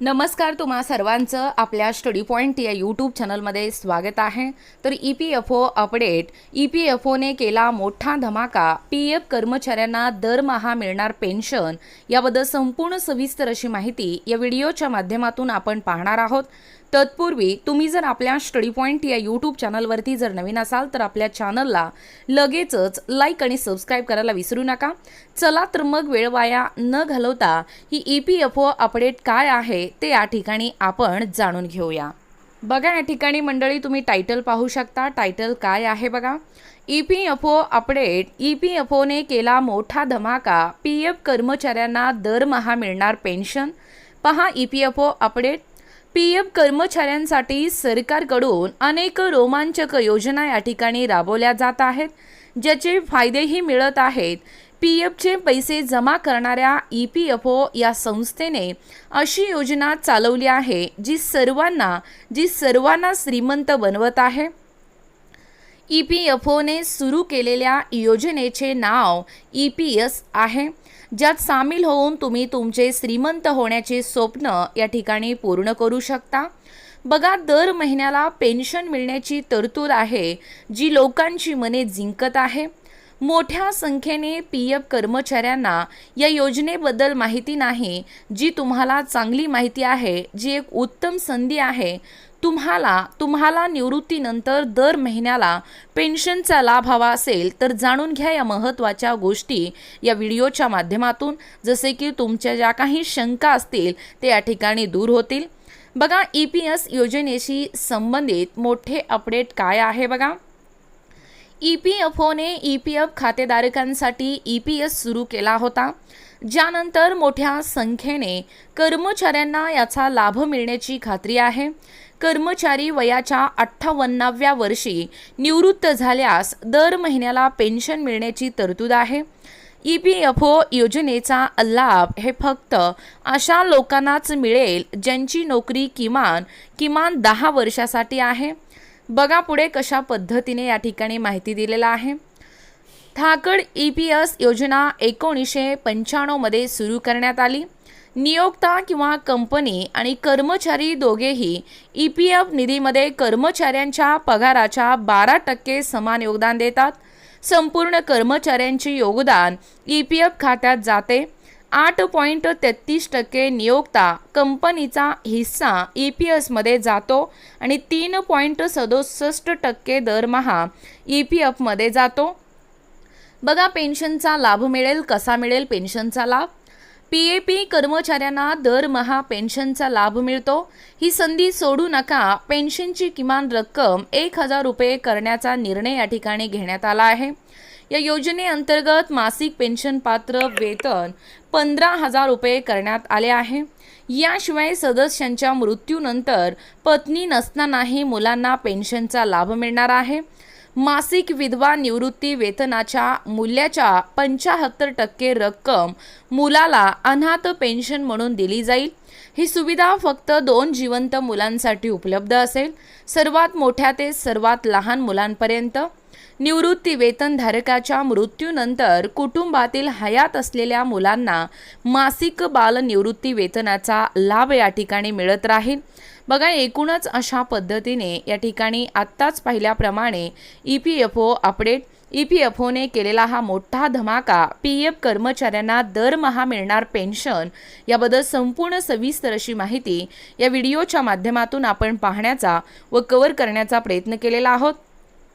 नमस्कार तुम्हा सर्वांचं आपल्या स्टडी पॉईंट या यूट्यूब चॅनलमध्ये स्वागत आहे. तर E P F O update E P F one केला मोठा धमाका. पी एफ कर्मचाऱ्यांना दरमहा मिळणार पेन्शन याबद्दल संपूर्ण सविस्तर अशी माहिती या व्हिडिओच्या माध्यमातून आपण पाहणार आहोत. तत्पूर्वी तुम्ही जर आपल्या स्टडी पॉईंट या यूट्यूब चॅनलवरती जर नवीन असाल तर आपल्या चॅनलला लगेचच लाईक आणि सबस्क्राईब करायला विसरू नका. चला तर मग वेळ वाया न घालवता ही E P F O update काय आहे ते या ठिकाणी आपण जाणून घेऊया. बघा या ठिकाणी मंडळी तुम्ही टायटल पाहू शकता. टायटल काय आहे बघा? E P F O update E P F one केला मोठा धमाका. पी एफ कर्मचाऱ्यांना दरमहा मिळणार पेन्शन पहा E P F O update P F कर्मचाऱ्यांसाठी सरकारकडून अनेक रोमांचक योजना या ठिकाणी राबवल्या जात आहेत. ज्याचे फायदेही मिळत आहेत. पी एफचे पैसे जमा करणाऱ्या ई पी एफ ओ या संस्थेने अशी योजना चालवली आहे जी सर्वांना जी सर्वांना श्रीमंत बनवत आहे. ई पी एफ ओने सुरू केलेल्या योजनेचे नाव ई पी एस आहे ज्यात सामील होऊन तुम्ही तुमचे श्रीमंत होण्याचे स्वप्न या ठिकाणी पूर्ण करू शकता. बघा दर महिन्याला पेन्शन मिळण्याची तरतूद आहे जी लोकांची मने जिंकत आहे. मोठ्या संख्येने पी एफ कर्मचाऱ्यांना या योजनेबद्दल माहिती नाही जी तुम्हाला चांगली माहिती आहे जी एक उत्तम संधी आहे. तुम्हाला तुम्हाला निवृत्तीनंतर दर महिन्याला पेन्शनचा लाभ हवा असेल तर जाणून घ्या या महत्त्वाच्या गोष्टी या व्हिडिओच्या माध्यमातून. जसे की तुमच्या ज्या काही शंका असतील ते या ठिकाणी दूर होतील. बघा ई पी एस योजनेशी संबंधित मोठे अपडेट काय आहे बघा? ई पी एफ ओने ई पी एफ खातेधारकांसाठी ई पी एस सुरू केला होता. ज्यानंतर मोठ्या संख्येने कर्मचाऱ्यांना याचा लाभ मिळण्याची खात्री आहे. कर्मचारी वयाच्या अठ्ठावन्नाव्या वर्षी निवृत्त झाल्यास दर महिन्याला पेन्शन मिळण्याची तरतूद आहे. ई पी एफ ओ योजनेचा लाभ हे फक्त अशा लोकांनाच मिळेल ज्यांची नोकरी किमान किमान दहा वर्षासाठी आहे. बघा पुढे कशा पद्धतीने या ठिकाणी माहिती दिलेला आहे. थाकड ई पी एस योजना एकोणीसशे पंच्याण्णवमध्ये सुरू करण्यात आली. नियोक्ता किंवा कंपनी आणि कर्मचारी दोघेही ई पी एफ निधीमध्ये कर्मचाऱ्यांच्या पगाराच्या बारा टक्के समान योगदान देतात. संपूर्ण कर्मचाऱ्यांचे योगदान ई पी एफ खात्यात जाते. आठ पॉईंट तेहतीस टक्के नियोक्ता कंपनीचा हिस्सा ई पी एसमध्ये जातो आणि तीन पॉईंट सदुसष्ट टक्के दरमहा ई पी एफमध्ये जातो. बघा पेन्शनचा लाभ मिळेल कसा मिळेल पेन्शनचा लाभ? पी ए पी कर्मचाऱ्यांना दरमहा पेन्शनचा लाभ मिळतो. ही संधी सोडू नका. पेन्शनची किमान रक्कम एक हजार रुपये करण्याचा निर्णय या ठिकाणी घेण्यात आला आहे. या योजनेअंतर्गत मासिक पेन्शन पात्र वेतन पंधरा हजार रुपये करण्यात आले आहे. याशिवाय सदस्यांच्या मृत्यूनंतर पत्नी नसतानाही मुलांना पेन्शनचा लाभ मिळणार आहे. मासिक विधवा निवृत्ती वेतनाच्या मूल्याच्या पंचाहत्तर टक्के रक्कम मुलाला अनाथ पेन्शन म्हणून दिली जाईल. ही सुविधा फक्त दोन जिवंत मुलांसाठी उपलब्ध असेल. सर्वात मोठ्या ते सर्वात लहान मुलांपर्यंत. निवृत्ती वेतनधारकाच्या मृत्यूनंतर कुटुंबातील हयात असलेल्या मुलांना मासिक बाल निवृत्ती वेतनाचा लाभ या ठिकाणी मिळत राहील. बघा एकूणच अशा पद्धतीने या ठिकाणी आत्ताच पाहिल्याप्रमाणे E P F O update E P F one केलेला हा मोठा धमाका पी एफ कर्मचाऱ्यांना दरमहा मिळणार पेन्शन याबद्दल संपूर्ण सविस्तर अशी माहिती या व्हिडिओच्या माध्यमातून आपण पाहण्याचा व कव्हर करण्याचा प्रयत्न केलेला आहोत.